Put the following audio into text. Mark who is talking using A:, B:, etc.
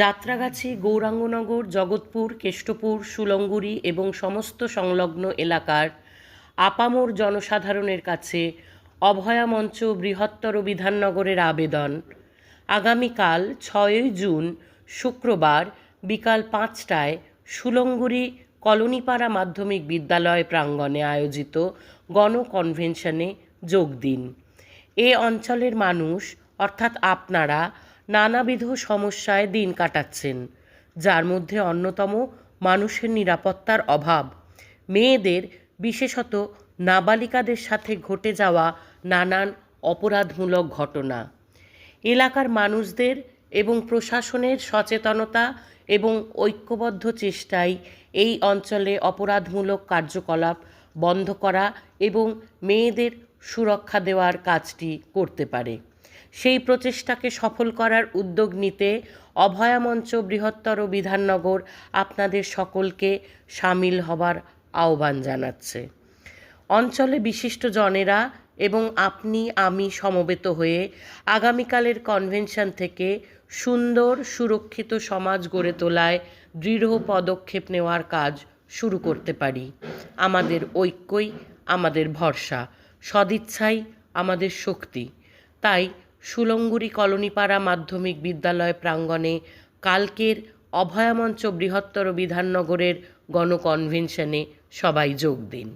A: যাত্রাগাছি, গৌরাঙ্গনগর, জগৎপুর, কেষ্টপুর, সুলঙ্গুরি এবং সমস্ত সংলগ্ন এলাকার আপামর জনসাধারণের কাছে অভয়া মঞ্চ বৃহত্তর বিধাননগরের আবেদন। আগামীকাল ছয়ই জুন শুক্রবার বিকাল পাঁচটায় সুলঙ্গুরি কলোনিপাড়া মাধ্যমিক বিদ্যালয় প্রাঙ্গণে আয়োজিত গণকনভেনশনে যোগ দিন। এ অঞ্চলের মানুষ, অর্থাৎ আপনারা নানাবিধ সমস্যায় দিন কাটাচ্ছেন, যার মধ্যে অন্যতম মানুষের নিরাপত্তার অভাব। মেয়েদের, বিশেষত নাবালিকাদের সাথে ঘটে যাওয়া নানান অপরাধমূলক ঘটনা। এলাকার মানুষদের এবং প্রশাসনের সচেতনতা এবং ঐক্যবদ্ধ চেষ্টায় এই অঞ্চলে অপরাধমূলক কার্যকলাপ বন্ধ করা এবং মেয়েদের সুরক্ষা দেওয়ার কাজটি করতে পারে। সেই প্রচেষ্টাকে সফল করার উদ্যোগ নিতে অভয়া মঞ্চ বৃহত্তর বিধাননগর আপনাদের সকলকে সামিল হবার আহ্বান জানাচ্ছে। অঞ্চলে বিশিষ্ট জনেরা এবং আপনি, আমি সমবেত হয়ে আগামীকালের কনভেনশন থেকে সুন্দর, সুরক্ষিত সমাজ গড়ে তোলায় দৃঢ় পদক্ষেপ নেওয়ার কাজ শুরু করতে পারি। আমাদের ঐক্যই, আমাদের ভরসা, সদিচ্ছাই, আমাদের শক্তি। তাই সুলঙ্গুরি কলোনিপাড়া মাধ্যমিক বিদ্যালয় প্রাঙ্গণে কালকের অভয়ামঞ্চ বৃহত্তর বিধাননগরের গণকনভেনশনে সবাই যোগ দিন।